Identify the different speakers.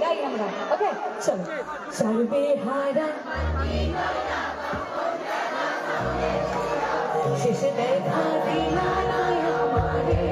Speaker 1: yeah, you know they Okay, so. Sarvihara. Shishidekha Dinanaya hiding.